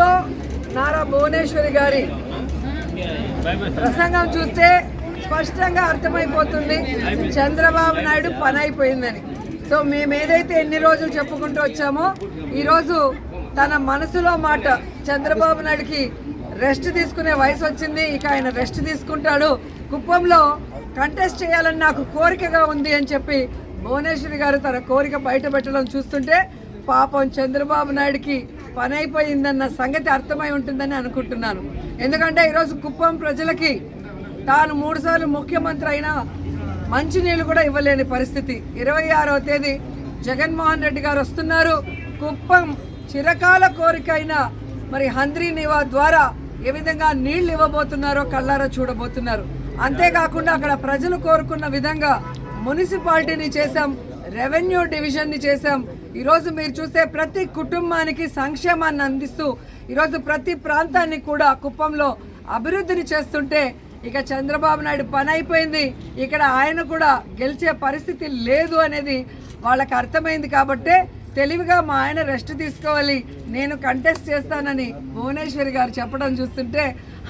లో నారా భువనేశ్వరి గారి ప్రసంగం చూస్తే స్పష్టంగా అర్థమైపోతుంది. చంద్రబాబు నాయుడు పని అయిపోయిందని. సో మేము ఏదైతే ఎన్ని రోజులు చెప్పుకుంటూ వచ్చామో ఈరోజు తన మనసులో మాట చంద్రబాబు నాయుడికి రెస్ట్ తీసుకునే వయసు వచ్చింది ఇక ఆయన రెస్ట్ తీసుకుంటాడు. కుప్పంలో కంటెస్ట్ చేయాలని నాకు కోరికగా ఉంది అని చెప్పి భువనేశ్వరి గారు తన కోరిక బయట పెట్టడం చూస్తుంటే పాపం చంద్రబాబు నాయుడుకి పని అయిపోయిందన్న సంగతి అర్థమై ఉంటుందని అనుకుంటున్నాను. ఎందుకంటే ఈరోజు కుప్పం ప్రజలకి తాను మూడుసార్లు ముఖ్యమంత్రి అయినా మంచినీళ్ళు కూడా ఇవ్వలేని పరిస్థితి. ఇరవై ఆరవ తేదీ జగన్మోహన్ రెడ్డి గారు వస్తున్నారు. కుప్పం చిరకాల కోరిక అయిన మరి హంద్రీ నివా ద్వారా ఏ విధంగా నీళ్ళు ఇవ్వబోతున్నారో కళ్ళారా చూడబోతున్నారు. అంతేకాకుండా అక్కడ ప్రజలు కోరుకున్న విధంగా మున్సిపాలిటీని చేశాం రెవెన్యూ డివిజన్ని చేశాం ఈరోజు మీరు చూస్తే ప్రతి కుటుంబానికి సంక్షేమాన్ని అందిస్తూ ఈరోజు ప్రతి ప్రాంతాన్ని కూడా కుప్పంలో అభివృద్ధిని చేస్తుంటే ఇక చంద్రబాబు నాయుడు పని అయిపోయింది. ఇక్కడ ఆయన కూడా గెలిచే పరిస్థితి లేదు అనేది వాళ్ళకి అర్థమైంది కాబట్టే తెలివిగా మా ఆయన రెస్ట్ తీసుకోవాలి. నేను కంటెస్ట్ చేస్తానని భువనేశ్వరి గారు చెప్పడం చూస్తుంటే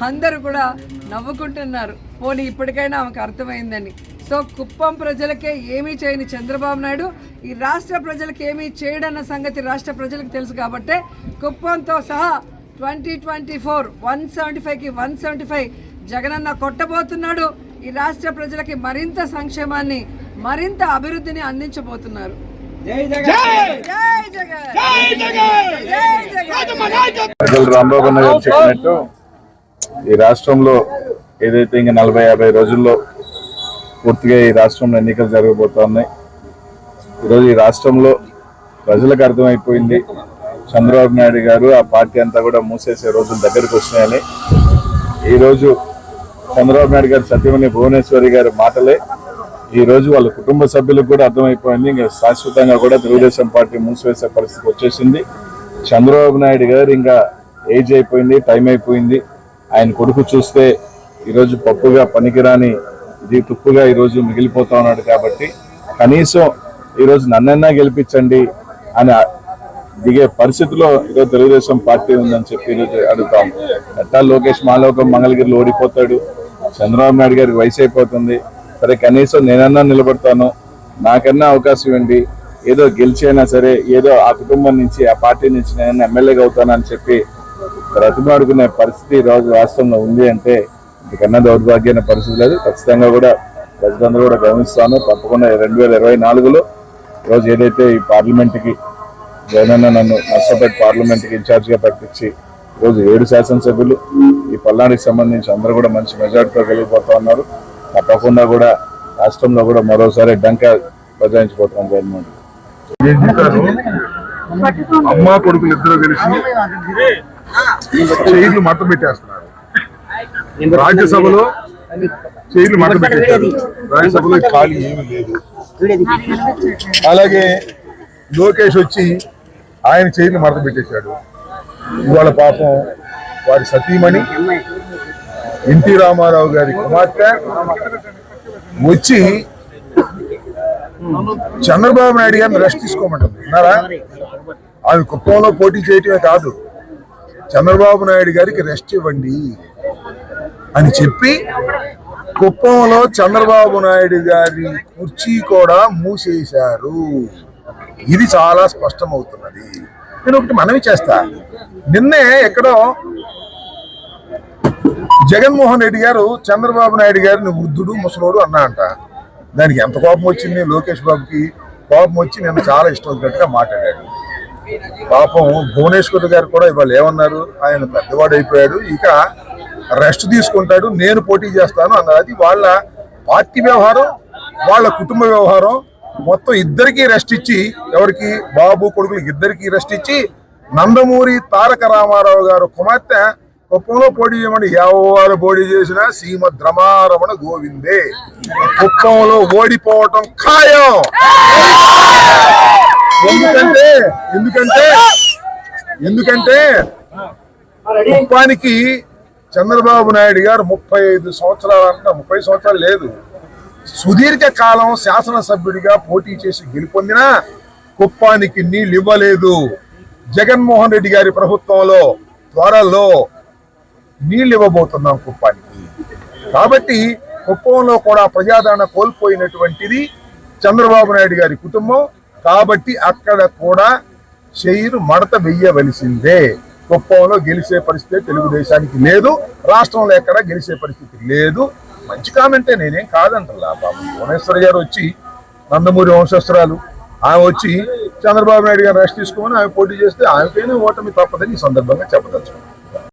అందరూ కూడా నవ్వుకుంటున్నారు. పోనీ ఇప్పటికైనా ఆమెకు అర్థమైందని. సో కుప్పం ప్రజలకే ఏమీ చేయని చంద్రబాబు నాయుడు ఈ రాష్ట్ర ప్రజలకు ఏమీ చేయడన్న సంగతి రాష్ట్ర ప్రజలకు తెలుసు కాబట్టే కుప్పంతో సహా twenty twenty four one seventy ఫైవ్కి వన్ సెవెంటీ ఫైవ్ జగనన్న కొట్టబోతున్నాడు. ఈ రాష్ట్ర ప్రజలకి మరింత సంక్షేమాన్ని మరింత అభివృద్ధిని అందించబోతున్నారు. రాంబాబు గారు చెప్పినట్టు ఈ రాష్ట్రంలో ఏదైతే ఇంకా నలభై యాభై రోజుల్లో పూర్తిగా ఈ రాష్ట్రంలో ఎన్నికలు జరగబోతున్నాయి. ఈరోజు ఈ రాష్ట్రంలో ప్రజలకు అర్థమైపోయింది. చంద్రబాబు నాయుడు గారు ఆ పార్టీ అంతా కూడా మూసేసే రోజులు దగ్గరకు వచ్చినాయని ఈరోజు చంద్రబాబు నాయుడు గారు సత్యమణి భువనేశ్వరి గారి మాటలే. ఈరోజు వాళ్ళ కుటుంబ సభ్యులకు కూడా అర్థమైపోయింది. ఇంకా శాశ్వతంగా కూడా తెలుగుదేశం పార్టీ మూసివేసే పరిస్థితి వచ్చేసింది. చంద్రబాబు నాయుడు గారు ఇంకా ఏజ్ అయిపోయింది టైం అయిపోయింది. ఆయన కొడుకు చూస్తే ఈరోజు పప్పుగా పనికిరాని ఇది తుప్పుగా ఈరోజు మిగిలిపోతా ఉన్నాడు కాబట్టి కనీసం ఈరోజు నన్నైనా గెలిపించండి అని దిగే పరిస్థితిలో ఈరోజు తెలుగుదేశం పార్టీ ఉందని చెప్పి ఈరోజు అడుగుతాం. ఎట్టా లోకేష్ మాలోకం మంగళగిరిలో ఓడిపోతాడు. చంద్రబాబు నాయుడు గారికి వయసు అయిపోతుంది. సరే కనీసం నేనన్నా నిలబడతాను. నాకన్నా అవకాశం ఇవ్వండి ఏదో గెలిచైనా సరే ఏదో ఆ కుటుంబం నుంచి ఆ పార్టీ నుంచి నేను ఎమ్మెల్యేగా అవుతానని చెప్పి బ్రతిమాడుకునే పరిస్థితి ఈరోజు రోజు రాష్ట్రంలో ఉంది అంటే ఇంతకన్నా దౌర్భాగ్యమైన పరిస్థితి లేదు. ఖచ్చితంగా కూడా ప్రజలందరూ కూడా గమనిస్తాను. తప్పకుండా రెండు వేల ఇరవై నాలుగులో రోజు ఏదైతే ఈ పార్లమెంట్కి జగనన్న నన్ను నర్సపేట పార్లమెంట్కి ఇన్ఛార్జిగా ప్రకటించి ఈరోజు ఏడు శాసనసభ్యులు ఈ పల్నాడుకి సంబంధించి అందరూ కూడా మంచి మెజార్టీతో వెళ్ళిపోతా ఉన్నారు. తప్పకుండా కూడా రాష్ట్రంలో కూడా మరోసారి డంక బజాయించిపోతున్నాం జగన్మోహన్. అమ్మ కొడుకులు ఇద్దరు కలిసి చైర్లు మడత పెట్టేస్తున్నారు. రాజ్యసభలో చైర్లు మడత పెట్టేశారు రాజ్యసభలో ఖాళీ ఏమీ లేదు. అలాగే లోకేష్ వచ్చి ఆయన చైర్లు మడత పెట్టేశాడు. ఇవాళ పాపం వారి సతీమణి ఎన్టీ రామారావు గారి కుమార్తె వచ్చి చంద్రబాబు నాయుడు గారిని రెస్ట్ తీసుకోమంటుంది. విన్నారా? ఆమె కుప్పంలో పోటీ చేయటమే కాదు. చంద్రబాబు నాయుడు గారికి రెస్ట్ ఇవ్వండి. అని చెప్పి కుప్పంలో చంద్రబాబు నాయుడు గారి కుర్చీ కూడా మూసేశారు. ఇది చాలా స్పష్టమవుతున్నది. నేను ఒకటి మనవి చేస్తా. నిన్నే ఎక్కడో జగన్మోహన్ రెడ్డి గారు చంద్రబాబు నాయుడు గారిని వృద్ధుడు ముసలోడు అన్నా అంట దానికి ఎంత కోపం వచ్చింది? లోకేష్ బాబుకి కోపం వచ్చి నేను చాలా ఇష్టం వచ్చినట్టుగా మాట్లాడాడు. పాపం భువనేశ్వర్ గారు కూడా ఇవాళ ఏమన్నారు? ఆయన పెద్దవాడు అయిపోయాడు ఇక రెస్ట్ తీసుకుంటాడు నేను పోటీ చేస్తాను అన్నది వాళ్ళ పార్టీ వ్యవహారం వాళ్ళ కుటుంబ వ్యవహారం. మొత్తం ఇద్దరికీ రెస్ట్ ఇచ్చి ఎవరికి? బాబు కొడుకులకి ఇద్దరికీ రెస్ట్ ఇచ్చి నందమూరి తారక రామారావు గారు కుమార్తె కుప్పంలో పోటీ చేయమని ఎవరు పోటీ చేసినా సీమ ద్రమారమణ గోవిందే. కుప్పంలో ఓడిపోవటం ఖాయం. ఎందుకంటే ఎందుకంటే ఎందుకంటే కుప్పానికి చంద్రబాబు నాయుడు గారు ముప్పై ఐదు సంవత్సరాలు అంట ముప్పై సంవత్సరాలు లేదు. సుదీర్ఘ కాలం శాసనసభ్యుడిగా పోటీ చేసి గెలుపొందినా కుప్పానికి నీళ్ళు ఇవ్వలేదు. జగన్మోహన్ రెడ్డి గారి ప్రభుత్వంలో త్వరలో నీళ్ళు ఇవ్వబోతున్నాం కుప్పానికి. కాబట్టి కుప్పంలో కూడా ప్రజాదరణ కోల్పోయినటువంటిది చంద్రబాబు నాయుడు గారి కుటుంబం. కాబట్టి అక్కడ కూడా షెయిర్ మడత వెయ్యవలసిందే కుప్పంలో గెలిచే పరిస్థితి తెలుగుదేశానికి లేదు. రాష్ట్రంలో ఎక్కడ గెలిచే పరిస్థితి లేదు. మంచి కామెంటే నేనేం కాదంటలా బాబు. భువనేశ్వర్ గారు వచ్చి నందమూరి వంశస్త్రాలు ఆమె వచ్చి చంద్రబాబు నాయుడు గారు రెస్ట్ తీసుకోమని ఆమె పోటీ చేస్తే ఆమెకైనా ఓటమి తప్పదని ఈ సందర్భంగా చెప్పదలుచుకున్నాను.